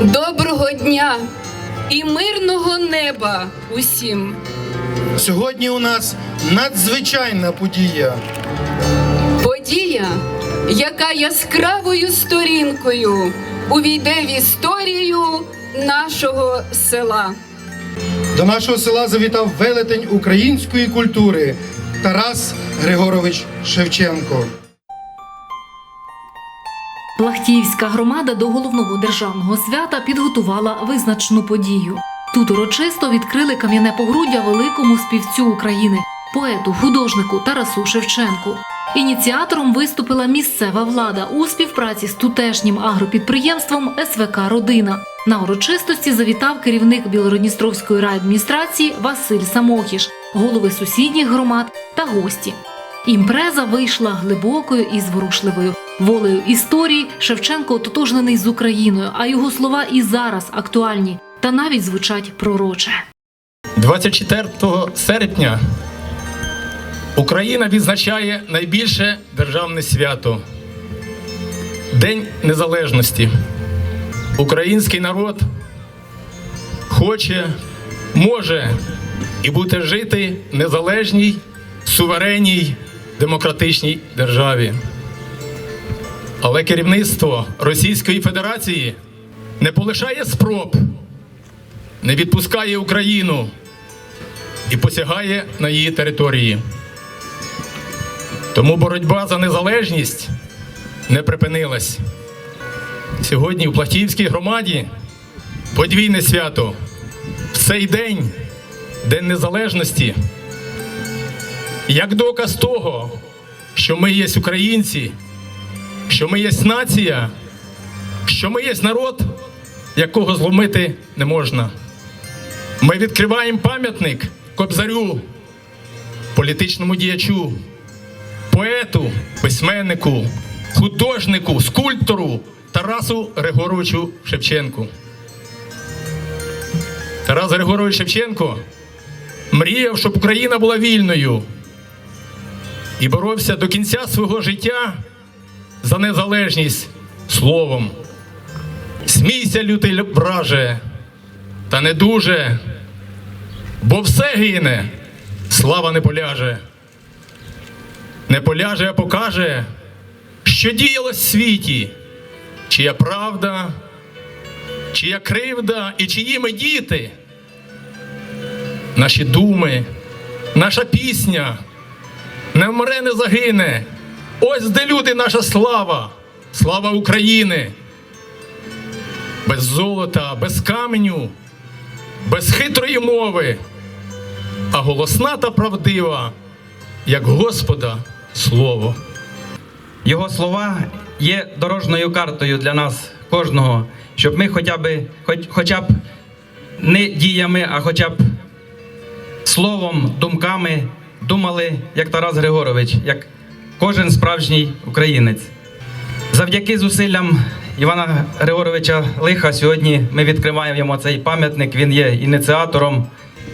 Доброго дня і мирного неба усім. Сьогодні у нас надзвичайна подія. Подія, яка яскравою сторінкою увійде в історію нашого села. До нашого села завітав велетень української культури Тарас Григорович Шевченко. Плахтіївська громада до головного державного свята підготувала визначну подію. Тут урочисто відкрили кам'яне погруддя великому співцю України, поету, художнику Тарасу Шевченку. Ініціатором виступила місцева влада у співпраці з тутешнім агропідприємством СВК Родина. На урочистості завітав керівник Білородністровської райадміністрації Василь Самохіш, голови сусідніх громад та гості. Імпреза вийшла глибокою і зворушливою. Волею історії Шевченко ототожнений з Україною, а його слова і зараз актуальні та навіть звучать пророче. 24 серпня Україна відзначає найбільше державне свято День Незалежності. Український народ хоче, може і буде жити в незалежній, суверенній, демократичній державі. Але керівництво Російської Федерації не полишає спроб не відпускає Україну і посягає на її території. Тому боротьба за незалежність не припинилась. Сьогодні в Плахтіївській громаді подвійне свято. В цей день, День Незалежності, як доказ того, що ми є українці, що ми є нація, що ми є народ, якого зломити не можна. Ми відкриваємо пам'ятник кобзарю, політичному діячу, поету, письменнику, художнику, скульптору Тарасу Григоровичу Шевченку. Тарас Григорович Шевченко мріяв, щоб Україна була вільною і боровся до кінця свого життя за незалежність словом. Смійся, лютий враже, та не дуже, бо все гине, слава не поляже. Не поляже, а покаже, що діялось в світі, чия правда, чия кривда і чиї ми діти. Наші думи, наша пісня не вмре, не загине. Ось де люди, наша слава, слава України. Без золота, без каменю, без хитрої мови, а голосна та правдива, як Господа слово. Його слова є дорожньою картою для нас кожного, щоб ми хоча б, хоч, хоча б не діями, а хоча б словом, думками думали, як Тарас Григорович, як кожен справжній українець. Завдяки зусиллям Івана Григоровича Лиха сьогодні ми відкриваємо цей пам'ятник. Він є ініціатором.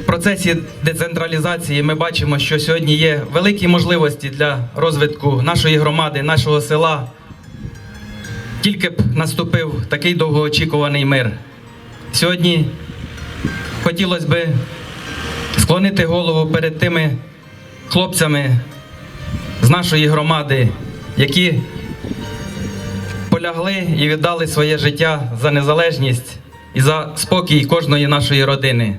В процесі децентралізації ми бачимо, що сьогодні є великі можливості для розвитку нашої громади, нашого села. Тільки б наступив такий довгоочікуваний мир. Сьогодні хотілося б склонити голову перед тими хлопцями з нашої громади, які полягли і віддали своє життя за незалежність і за спокій кожної нашої родини.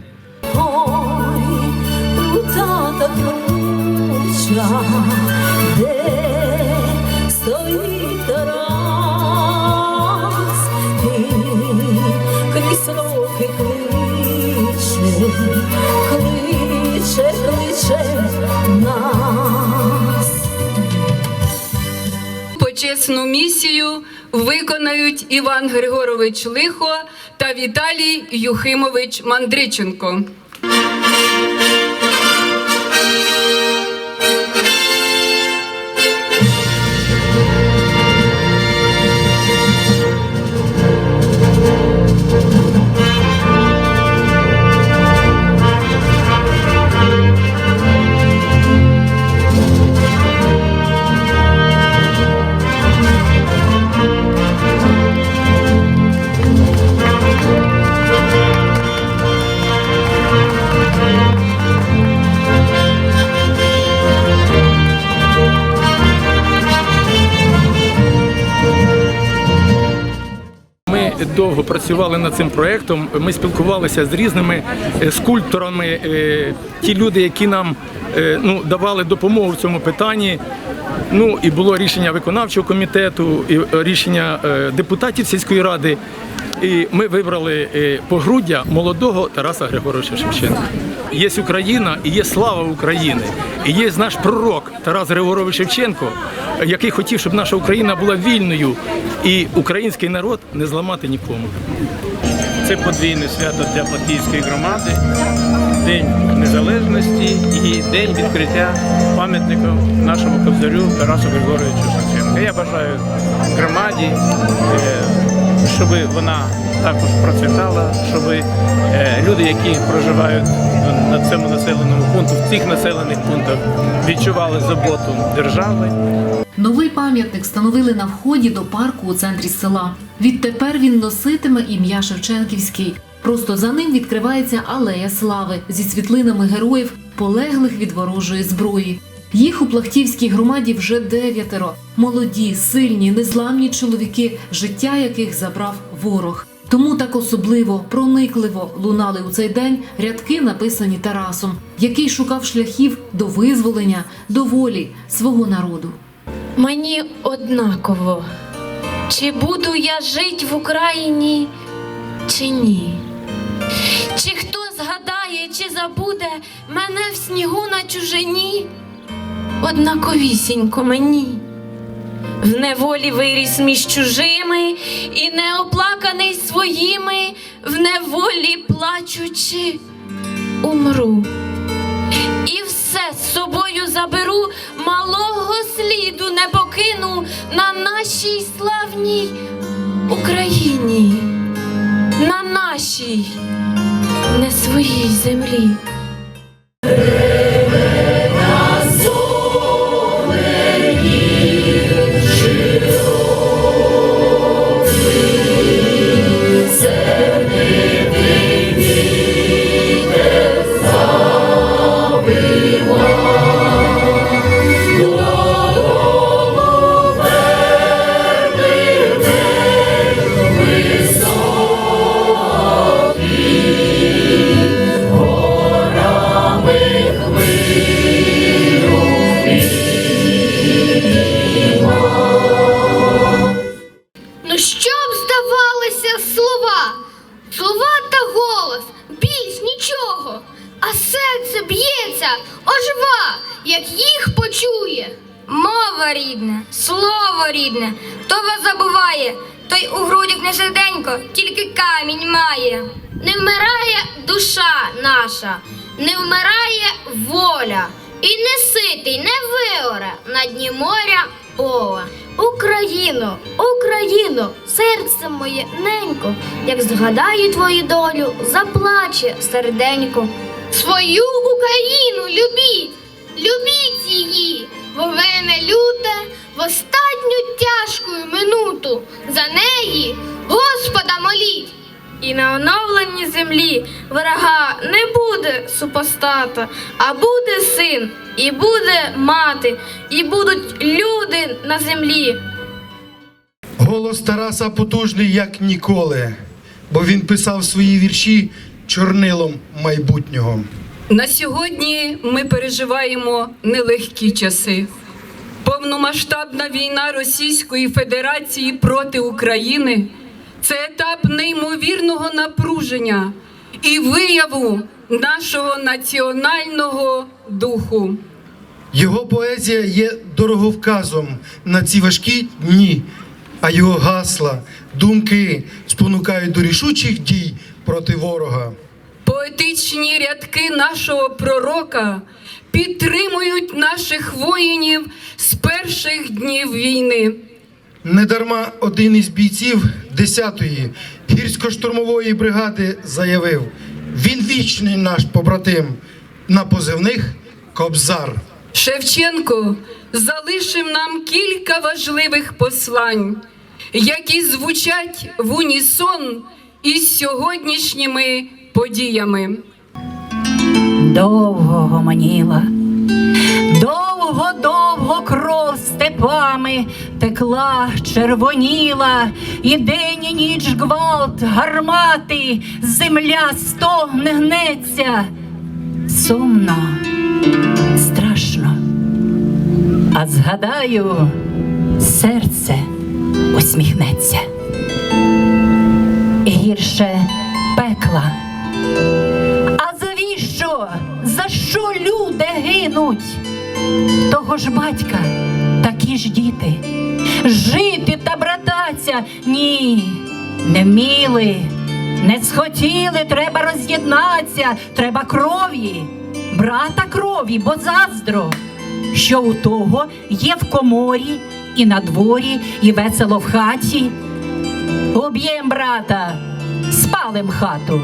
Кличе, кличе, кличе нас. Почесну місію виконають Іван Григорович Лихо та Віталій Юхимович Мандриченко. Довго працювали над цим проєктом. Ми спілкувалися з різними е, скульпторами, е, ті люди, які нам е, ну, давали допомогу в цьому питанні. Ну і було рішення виконавчого комітету, і рішення депутатів сільської ради. І ми вибрали погруддя молодого Тараса Григоровича Шевченка. Є Україна і є слава України. І є наш пророк Тарас Григорович Шевченко, який хотів, щоб наша Україна була вільною і український народ не зламати нікому. Це подвійне свято для Платківської громади, День Незалежності і день відкриття пам'ятника нашому кобзарю Тарасу Григоровичу Шевченка. Я бажаю громаді, е, щоб вона також процвітала, щоб е, люди, які проживають на цьому населеному пункту, в цих населених пунктах, відчували заботу держави. Новий пам'ятник встановили на вході до парку у центрі села. Відтепер він носитиме ім'я Шевченківський. Просто за ним відкривається алея слави зі світлинами героїв, полеглих від ворожої зброї. Їх у Плахтівській громаді вже дев'ятеро. Молоді, сильні, незламні чоловіки, життя яких забрав ворог. Тому так особливо, проникливо лунали у цей день рядки, написані Тарасом, який шукав шляхів до визволення, до волі свого народу. Мені однаково, чи буду я жить в Україні, чи ні. Чи хто згадає, чи забуде мене в снігу на чужині? Однаковісінько мені. В неволі виріс між чужими і неоплаканий своїми, в неволі плачучи, умру. І все з собою заберу, малого сліду не покину на нашій славній Україні, на нашій не своїй землі. Наша, не вмирає воля, і не ситий, не виоре на дні моря поле. Україно, Україно, серце моє ненько, як згадаю твою долю, заплаче серденько. Свою Україну любіть, любіть її, бо время люте в останню тяжку минуту. За неї Господа моліть. І на оновленні землі ворога не буде супостата, а буде син, і буде мати, і будуть люди на землі. Голос Тараса потужний, як ніколи, бо він писав свої вірші чорнилом майбутнього. На сьогодні ми переживаємо нелегкі часи. Повномасштабна війна Російської Федерації проти України це етап неймовірного напруження і вияву нашого національного духу. Його поезія є дороговказом на ці важкі дні, а його гасла, думки спонукають до рішучих дій проти ворога. Поетичні рядки нашого пророка підтримують наших воїнів з перших днів війни. Недарма один із бійців 10-ї гірсько-штурмової бригади заявив: він вічний наш побратим на позивних Кобзар. Шевченко залишив нам кілька важливих послань, які звучать в унісон із сьогоднішніми подіями. довго гомоніла, довго Довго-довго кров степами текла, червоніла, і день і ніч гвалт, гармати, земля стогне гнеться. Сумно, страшно. А згадаю, серце усміхнеться. Гірше пекла. А завіщо? За що люди гинуть? Того ж батька, такі ж діти. Жити та брататься ні, не вміли, не схотіли, треба роз'єднатися, треба крові, брата крові, бо заздро, що у того є в коморі, і на дворі, і весело в хаті. Уб'єм брата, спалим хату.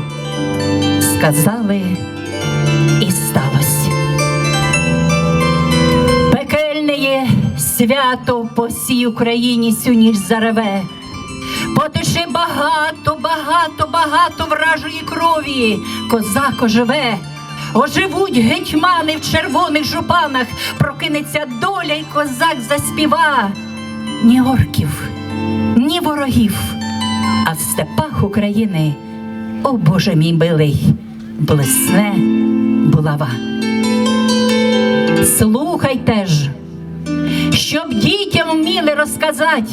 Сказали, свято по всій Україні сю ніч зареве. Потече багато, багато, багато вражої крові, козако живе. Оживуть гетьмани в червоних жупанах, прокинеться доля, й козак заспіва. Ні орків, ні ворогів, а в степах України, о Боже мій милий, блисне булава. Слухайте ж, щоб дітям вміли розказати,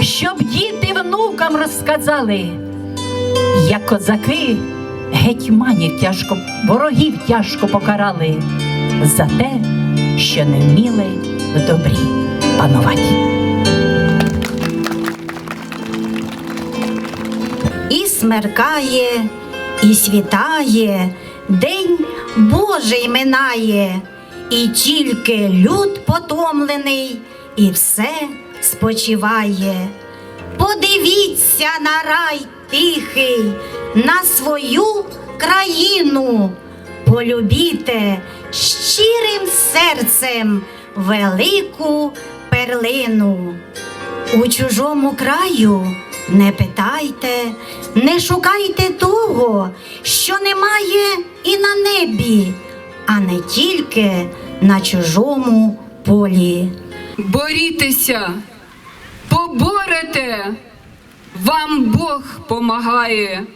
щоб діти внукам розказали, як козаки гетьманів тяжко, ворогів тяжко покарали за те, що не вміли в добрі панувати. і смеркає, і світає, день Божий минає, і тільки люд потомлений, і все спочиває. Подивіться на рай тихий, на свою країну, полюбіте щирим серцем велику перлину. У чужому краю не питайте, не шукайте того, що немає і на небі, а не тільки на чужому полі. Борітеся, поборете, вам Бог помагає.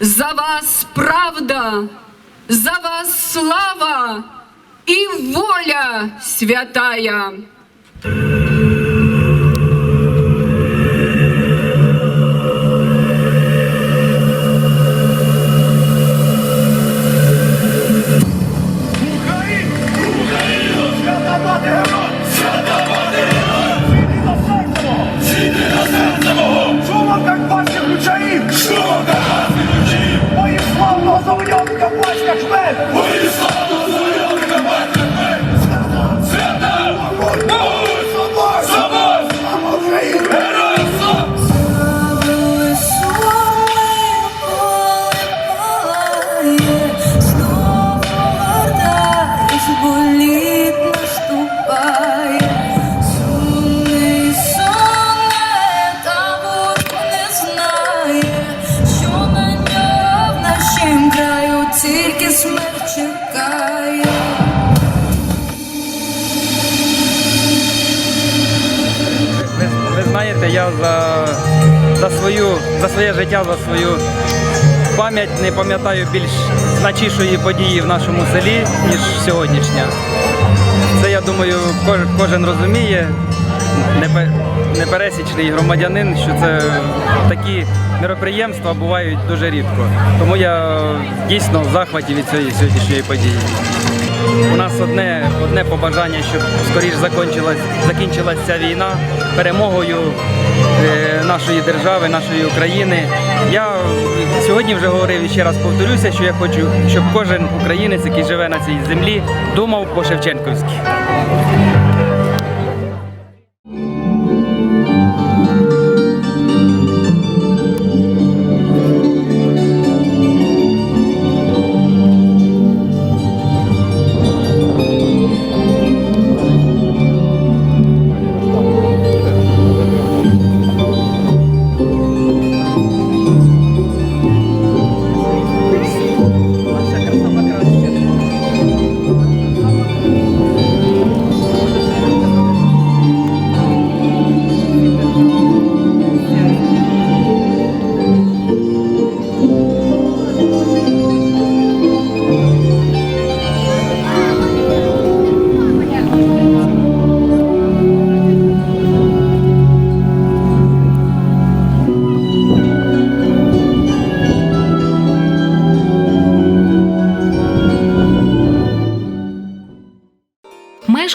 За вас правда, за вас слава і воля святая. Не пам'ятаю більш значішої події в нашому селі, ніж сьогоднішня. Це, я думаю, кожен розуміє, непересічний громадянин, що це такі мероприємства бувають дуже рідко. Тому я дійсно в захваті від цієї сьогоднішньої події. У нас одне, одне побажання, щоб скоріш закінчилась, закінчилась ця війна перемогою е, нашої держави, нашої України. Я сьогодні вже говорив і ще раз повторюся, що я хочу, щоб кожен українець, який живе на цій землі, думав по-шевченківськи.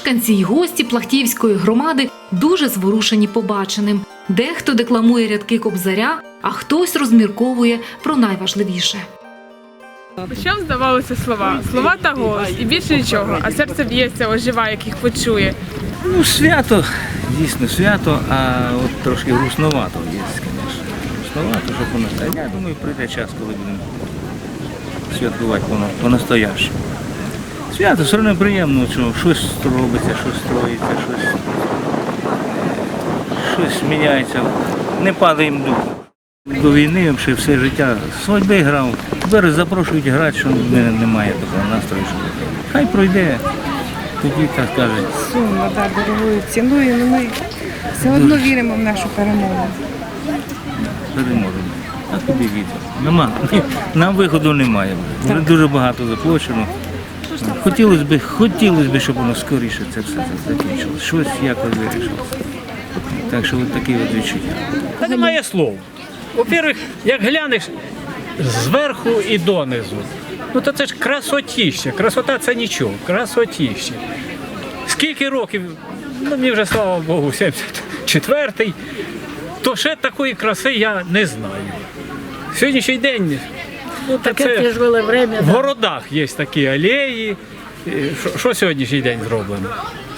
Мешканці й гості Плахтіївської громади дуже зворушені побаченим. Дехто декламує рядки кобзаря, а хтось розмірковує про найважливіше. Що здавалося слова? Слова та голос, і більше нічого, а серце б'ється, оживає, як їх почує. Ну, свято, дійсно свято, а от трошки грустновато є, звісно. Грустновато, щоб воно. Я думаю, прийде час, коли будемо святкувати воно по-настоящему. Свято все одно приємно, що щось робиться, щось строїться, щось, щось міняється. Не падаємо духом. До війни ще все життя свадьби грав. Зараз запрошують грати, що не- немає такого настрою. Хай пройде, тоді так кажуть. Сумно, так, дорогою ціною, але ми все одно віримо в нашу перемогу. переможемо. А куди вітер? Нема. Нам виходу немає. Вже дуже багато заплачено. Хотілося б, хотілося б, щоб воно скоріше це все закінчилося. Щось якось вирішилося. Так що от такі от відчуття. Та немає слов. Во-первых, як глянеш зверху і донизу, ну то це ж красотіще. Красота це нічого, красотіще. Скільки років, ну мені вже слава Богу, 74-й, то ще такої краси я не знаю. Сьогоднішній день ну, та це в городах є такі алеї. Що, що сьогоднішній день зроблено?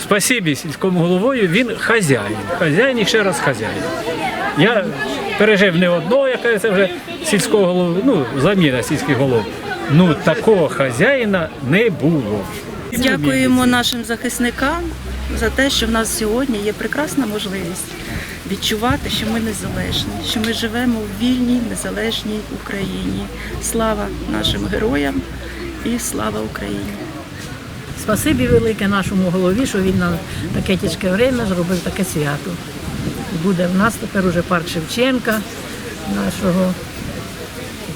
Спасибі сільському головою, він хазяїн. Хазяїн і ще раз хазяїн. Я пережив не одного, яка це вже сільського голови, ну, заміна сільських голов. Ну, такого хазяїна не було. Дякуємо нашим захисникам за те, що в нас сьогодні є прекрасна можливість відчувати, що ми незалежні, що ми живемо в вільній, незалежній Україні. Слава нашим героям і слава Україні! Спасибі велике нашому голові, що він нам таке тяжке время зробив таке свято. Буде в нас тепер уже парк Шевченка, нашого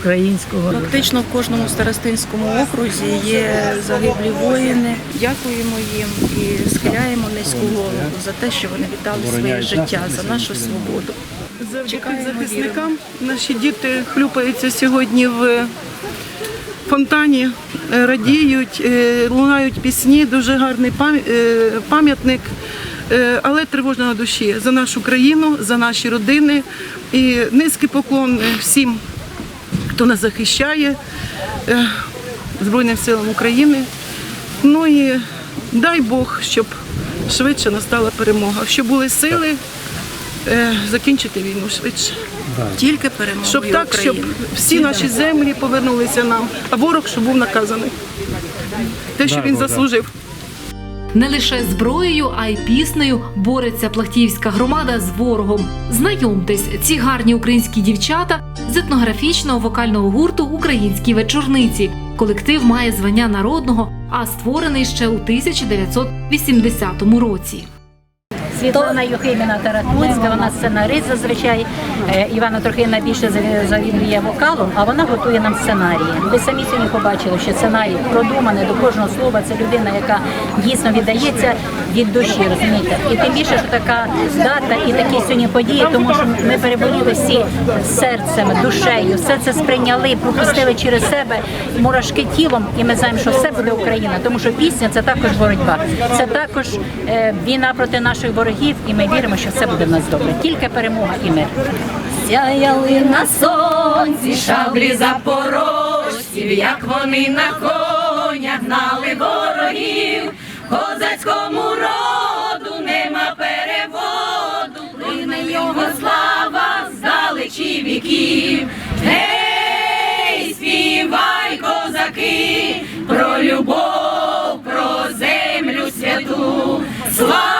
українського. Практично в кожному старостинському окрузі є загиблі воїни. Дякуємо їм і схиляємо низьку голову за те, що вони віддали своє життя за нашу свободу. Завдяки захисникам наші діти хлюпаються сьогодні в фонтані, е, радіють, е, лунають пісні, дуже гарний е, пам'ятник, але тривожно на душі за нашу країну, за наші родини. І низький поклон всім, хто нас захищає, е, Збройним силам України. Ну і дай Бог, щоб швидше настала перемога, щоб були сили е, закінчити війну швидше. Тільки перемогою Щоб так, щоб всі наші землі повернулися нам, а ворог щоб був наказаний. Те, що він заслужив. Не лише зброєю, а й піснею бореться плахтівська громада з ворогом. Знайомтесь, ці гарні українські дівчата з етнографічного вокального гурту Українські вечорниці. Колектив має звання народного, а створений ще у 1980 році. Світлана Юхиміна Таратунська, вона сценарист зазвичай. Е, Івана Трохина більше заві- завідує вокалом, а вона готує нам сценарії. Ви самі сьогодні побачили, що сценарій продуманий до кожного слова. Це людина, яка дійсно віддається від душі, розумієте? І тим більше, що така дата і такі сьогодні події, тому що ми переболіли всі серцем, душею, все це сприйняли, пропустили через себе мурашки тілом, і ми знаємо, що все буде Україна, тому що пісня це також боротьба, це також е, війна проти наших ворогів, ворогів, і ми віримо, що все буде в нас добре. Тільки перемога і мир. Сяяли на сонці, шаблі запорожців, як вони на конях гнали ворогів, козацькому роду нема переводу, плине його слава здалечі віків. Гей, співай, козаки, про любов, про землю святу. Слава